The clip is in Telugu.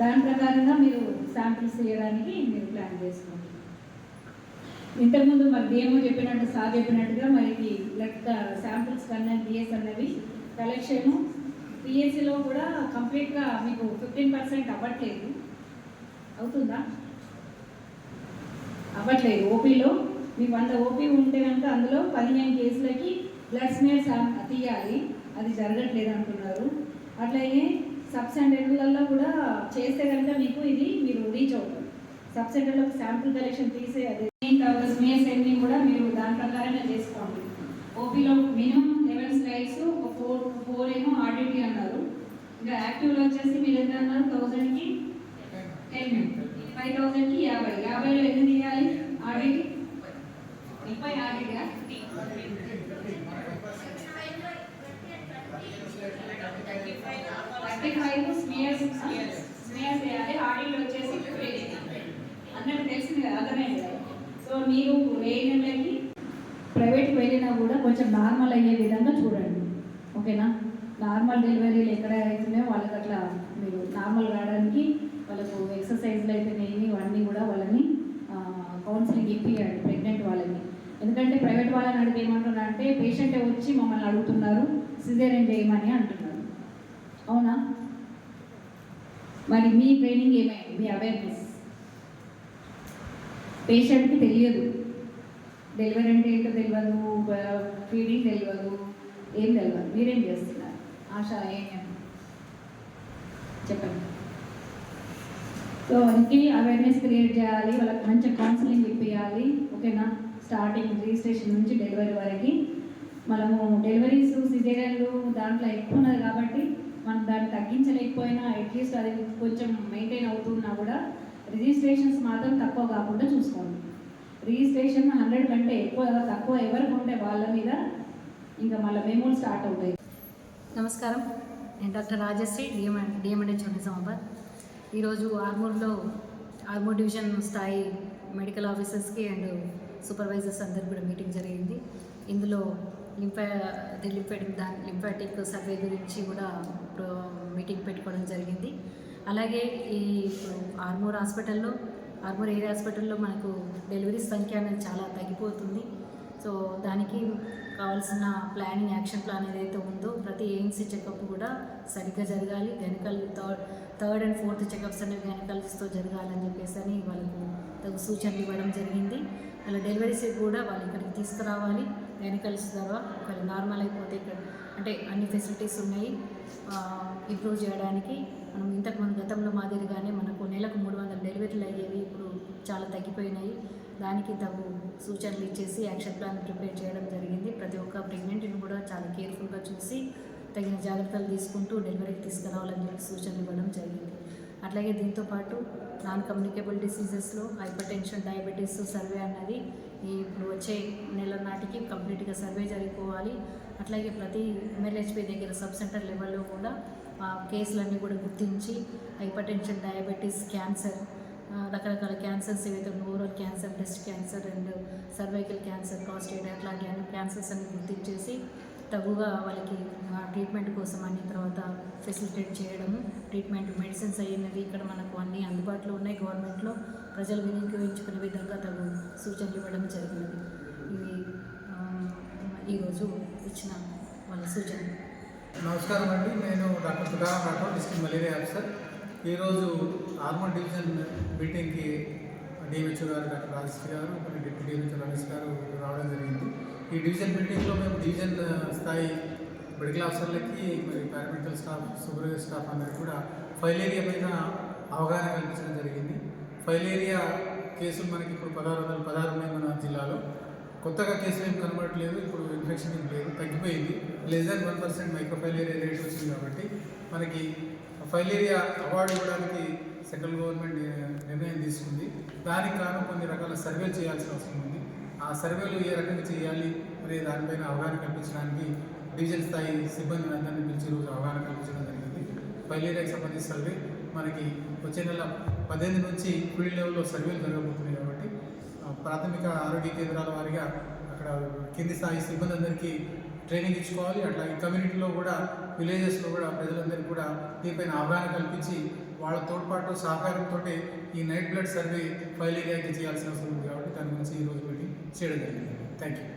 దాని ప్రకారంగా మీరు శాంపిల్స్ చేయడానికి మీరు ప్లాన్ చేసుకోండి. ఇంతకుముందు మరి డిఎంఓ చెప్పినట్టు సార్ చెప్పినట్టుగా మరి లెక్క శాంపిల్స్ కన్నా డిఎస్ అన్నవి కలెక్షను పిఎస్సిలో కూడా కంప్లీట్గా మీకు ఫిఫ్టీన్ పర్సెంట్ అవ్వట్లేదు. అవుతుందా? అవ్వట్లేదు. ఓపీలో మీకు వంద ఓపీ ఉంటే కనుక అందులో పదిహేను కేసులకి బ్లడ్ స్మేర్ తీయాలి. అది జరగట్లేదు అంటున్నారు అట్లాగే సబ్ సెంటర్లలో కూడా చేస్తే కనుక మీకు ఇది మీరు రీచ్ అవుతుంది సబ్ సెంటర్లో శాంపుల్ కలెక్షన్ తీసే అదే తర్వాత స్మేర్స్ అన్ని కూడా మీరు దాని ప్రకారంగా చేసుకోండి. ఓపీలో మినిమం లెవెన్ స్లైడ్స్ ఒక ఫోర్ ఫోర్ ఏమో ఆర్డిటీ అన్నారు. ఇంకా యాక్టివ్లో వచ్చేసి మీరు ఎంత అన్నారు? థౌజండ్కి థర్టీ ఫైవ్ స్మేయర్స్ స్మేయర్స్ చేయాలి ఆడిట్ వచ్చేసి అన్నట్టు తెలిసింది కదా అర్థమైంది కదా? సో మీరు వేయడానికి ప్రైవేట్కి వెళ్ళినా కూడా కొంచెం నార్మల్ అయ్యే విధంగా చూడండి. ఓకేనా నార్మల్ డెలివరీలు ఎక్కడ అవుతున్నాయో వాళ్ళకి అట్లా మీరు నార్మల్ కావడానికి వాళ్ళకు ఎక్సర్సైజ్లు అయితేనేవి ఇవన్నీ కూడా వాళ్ళని కౌన్సిలింగ్ ఇప్పియండి ప్రెగ్నెంట్ వాళ్ళని. ఎందుకంటే ప్రైవేట్ వాళ్ళని అడిగి ఏమంటున్నారంటే పేషెంటే వచ్చి మమ్మల్ని అడుగుతున్నారు సిజేరియన్ చేయమని అంటున్నారు. అవునా? మరి మీ ట్రైనింగ్ ఏమైంది మీ అవేర్నెస్ పేషెంట్కి తెలియదు. డెలివరీ అంటే ఏంటో తెలియదు ఫీడింగ్ తెలియదు ఏం తెలియదు మీరేం చేస్తున్నారు? ఆశ ఏం చెప్పండి. సో అందుకే అవేర్నెస్ క్రియేట్ చేయాలి వాళ్ళకి మంచి కౌన్సిలింగ్ ఇప్పించాలి ఓకేనా? స్టార్టింగ్ రిజిస్ట్రేషన్ నుంచి డెలివరీ వరకు. మనము డెలివరీస్ సిజేరియన్లు దాంట్లో ఎక్కువ ఉన్నది కాబట్టి మనం దాన్ని తగ్గించలేకపోయినా అట్లీస్ట్ అది కొంచెం మెయింటైన్ అవుతున్నా కూడా రిజిస్ట్రేషన్స్ మాత్రం తక్కువ కాకుండా చూసుకోండి రిజిస్ట్రేషన్ హండ్రెడ్ కంటే ఎక్కువ తక్కువ ఎవరికి ఉంటే వాళ్ళ మీద ఇంకా మళ్ళీ మేము స్టార్ట్ అవుతాయి. నమస్కారం. నేను doctor Rajashree DM DMNH Nizamabad ఈరోజు ఆర్మూర్లో ఆర్మూర్ డివిజన్ స్థాయి మెడికల్ ఆఫీసర్స్కి అండ్ సూపర్వైజర్స్ అందరికి కూడా మీటింగ్ జరిగింది. ఇందులో లింఫా లింఫాటిక్ దాని లింఫాటిక్ సర్వే గురించి కూడా ఇప్పుడు మీటింగ్ పెట్టుకోవడం జరిగింది. అలాగే ఈ ఇప్పుడు ఆర్మూర్ హాస్పిటల్లో ఆర్మూర్ ఏరియా హాస్పిటల్లో మనకు డెలివరీ సంఖ్య అనేది చాలా తగ్గిపోతుంది. సో దానికి కావాల్సిన ప్లానింగ్ యాక్షన్ ప్లాన్ ఏదైతే ఉందో ప్రతి ఏఎన్సీ చెకప్ కూడా సరిగ్గా జరగాలి. వెనకల్ third third and fourth checkups అనేవి గైనకాలజిస్ట్తో జరగాలని చెప్పేసి అని వాళ్ళకు తగు సూచనలు ఇవ్వడం జరిగింది. అలా డెలివరీస్ కూడా వాళ్ళు ఇక్కడికి తీసుకురావాలి. గైనకాలజిస్ట్ ద్వారా ఒకవేళ నార్మల్ అయిపోతే ఇక్కడ అంటే అన్ని ఫెసిలిటీస్ ఉన్నాయి. ఇంప్రూవ్ చేయడానికి మనం ఇంతకుముందు గతంలో మాదిరిగానే మనకు నెలకు మూడు వందల డెలివరీలు అయ్యేవి ఇప్పుడు చాలా తగ్గిపోయినాయి. దానికి తగు సూచనలు ఇచ్చేసి యాక్షన్ ప్లాన్ ప్రిపేర్ చేయడం జరిగింది. ప్రతి ఒక్క ప్రెగ్నెంట్ని కూడా చాలా కేర్ఫుల్గా చూసి తగిన జాగ్రత్తలు తీసుకుంటూ డెలివరీకి తీసుకురావాలని చెప్పి సూచనలు ఇవ్వడం జరిగింది. అట్లాగే దీంతోపాటు నాన్ కమ్యూనికేబుల్ డిసీజెస్లో హైపర్ టెన్షన్ డయాబెటీస్ సర్వే అన్నది ఇప్పుడు వచ్చే నెల నాటికి కంప్లీట్గా సర్వే జరిగిపోవాలి అట్లాగే ప్రతి ఎంఎల్హెచ్పి దగ్గర సబ్ సెంటర్ లెవెల్లో కూడా ఆ కేసులన్నీ కూడా గుర్తించి హైపర్ టెన్షన్ డయాబెటీస్ క్యాన్సర్ రకరకాల క్యాన్సర్స్ ఏవైతే oral cancer breast cancer and cervical cancer prostate అట్లాంటి అన్ని క్యాన్సర్స్ అన్ని గుర్తించేసి తగుగా వాళ్ళకి ట్రీట్మెంట్ కోసం అన్ని తర్వాత ఫెసిలిటేట్ చేయడము ట్రీట్మెంట్ మెడిసిన్స్ అయినవి ఇక్కడ మనకు అన్ని అందుబాటులో ఉన్నాయి. గవర్నమెంట్లో ప్రజలు వినియోగించుకునే విధంగా తగు సూచనలు ఇవ్వడం జరిగినది ఇవి ఈరోజు ఇచ్చిన వాళ్ళ సూచన నమస్కారం అండి. నేను doctor Sudharam Rathod district malaria officer. ఈరోజు ఆర్మోన్ డివిజన్ మీటింగ్కి డిఎంహెచ్ఓ గారు డాక్టర్ రాజశ్రీ గారు డిప్యూటీ డిఎంహెచ్ఓ రమేష్ గారు రావడం జరిగింది. ఈ డివిజన్ బిల్డింగ్లో మేము డివిజన్ స్థాయి మెడికల్ ఆఫీసర్లకి మరి పారామెడికల్ స్టాఫ్ సూపర్వైజర్ స్టాఫ్ అందరికి కూడా ఫైలేరియా పైన అవగాహన కల్పించడం జరిగింది. ఫైలేరియా కేసులు మనకి ఇప్పుడు పదహారు వందల పదహారు ఉన్నాయి మన జిల్లాలో. కొత్తగా కేసులు ఏం కనబడట్లేదు ఇప్పుడు ఇన్ఫెక్షన్ ఏం లేదు తగ్గిపోయింది. Less than one percent micro filaria rate వచ్చింది కాబట్టి మనకి ఫైలేరియా అవార్డు ఇవ్వడానికి సెంట్రల్ గవర్నమెంట్ నిర్ణయం తీసుకుంది. దానికి కాను కొన్ని రకాల సర్వేలు చేయాల్సిన అవసరం ఉంది. ఆ సర్వేలు ఏ రకంగా చేయాలి అనే దానిపైన అవగాహన కల్పించడానికి డివిజన్ స్థాయి సిబ్బంది అందరినీ పిలిచి రోజు అవగాహన కల్పించడం జరిగింది. ఫైలేరియాకి సంబంధించిన సర్వే మనకి వచ్చే నెల పద్దెనిమిది నుంచి ఫీల్డ్ లెవెల్లో సర్వేలు జరగబోతున్నాయి కాబట్టి ప్రాథమిక ఆరోగ్య కేంద్రాల వారిగా అక్కడ కింది స్థాయి సిబ్బంది అందరికీ ట్రైనింగ్ ఇచ్చుకోవాలి. అట్లాగే కమ్యూనిటీలో కూడా విలేజెస్లో కూడా ప్రజలందరికీ కూడా దీనిపైన అవగాహన కల్పించి వాళ్ళ తోడ్పాటు సహకారంతో ఈ నైట్ బ్లడ్ సర్వే ఫైల్ ఏరియాకి చేయాల్సిన అవసరం ఉంది కాబట్టి దాని గురించి ఈరోజు చేయడం జరిగింది థ్యాంక్ యూ